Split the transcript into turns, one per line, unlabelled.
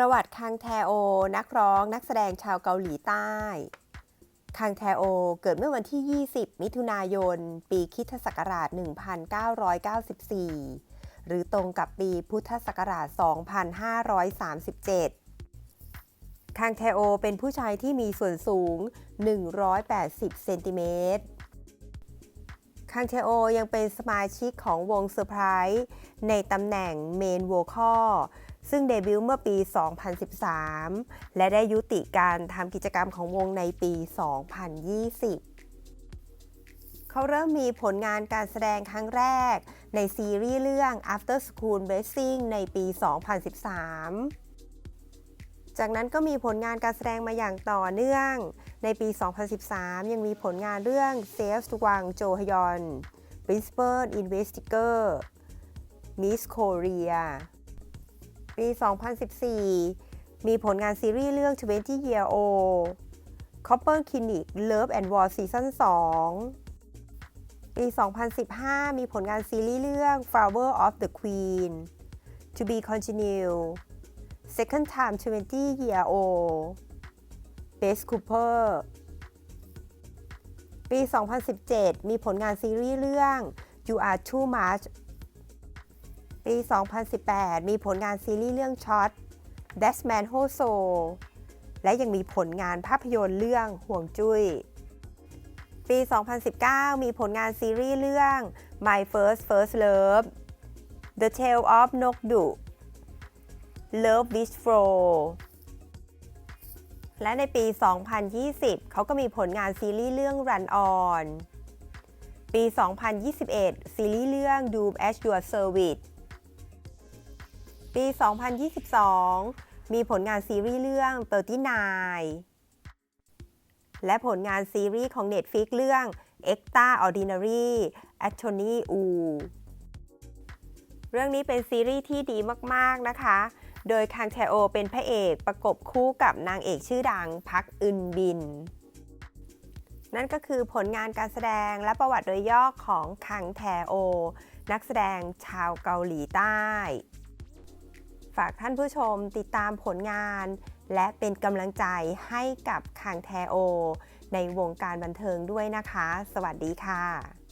ประวัติคังแทโอ นักร้องนักแสดงชาวเกาหลีใต้ คังแทโอเกิดเมื่อวันที่ 20 มิถุนายน ปีคริสตศักราช 1994 หรือตรงกับปีพุทธศักราช 2537คังแทโอเป็นผู้ชายที่มีส่วนสูง 180 เซนติเมตร คังเทโอยังเป็นสมาชิกของวงเซอร์ไพรส์ในตำแหน่งเมนโวคอลซึ่งเดบิวต์เมื่อปี 2013 และได้ยุติการทำกิจกรรมของวงในปี 2020 เขาเริ่มมีผลงานการแสดงครั้งแรก ในซีรีส์เรื่อง After School Blessing ในปี 2013 จากนั้นก็มีผลงานการแสดงมาอย่างต่อเนื่อง ในปี 2013 ยังมีผลงานเรื่อง Sales วังโจฮยอน Principal Investigator Miss Korea ปี 2014 มีผลงานซีรีส์เรื่อง 20 Year Old Copper Clinic Love and War Season 2 ปี 2015 มีผลงานซีรีส์เรื่อง Flower of the Queen To be continued Second Time 20 Year Old เบสคูเปอร์ปี 2017 มีผลงานซีรีส์เรื่อง You Are Too Much ปี 2018 มีผลงานซีรีส์เรื่องช็อต Death Man Ho So และยังมีผลงานภาพยนตร์เรื่องห่วงจุย้ย ปี 2019 มีผลงานซีรีส์เรื่อง My First First Love The Tale of n o k d u Love Wish Flow และในปี 2020 เขาก็มีผลงานซีรีส์เรื่อง Run On ปี 2021 ซีรีส์เรื่อง Doom at Your Service ปี 2022 มีผลงานซีรีส์เรื่อง 39 และผลงานซีรีส์ของ Netflix เรื่อง Extraordinary Attorney Woo เรื่องนี้เป็นซีรีส์ที่ดีมาก ๆ นะคะ โดยคังแทโอเป็นพระเอกประกบคู่กับนางเอกชื่อดังพักอึนบิน นั่นก็คือผลงานการแสดงและประวัติโดยย่อของคังแทโอ นักแสดงชาวเกาหลีใต้ ฝากท่านผู้ชมติดตามผลงาน และเป็นกำลังใจให้กับคังแทโอ ในวงการบันเทิงด้วยนะคะ สวัสดีค่ะ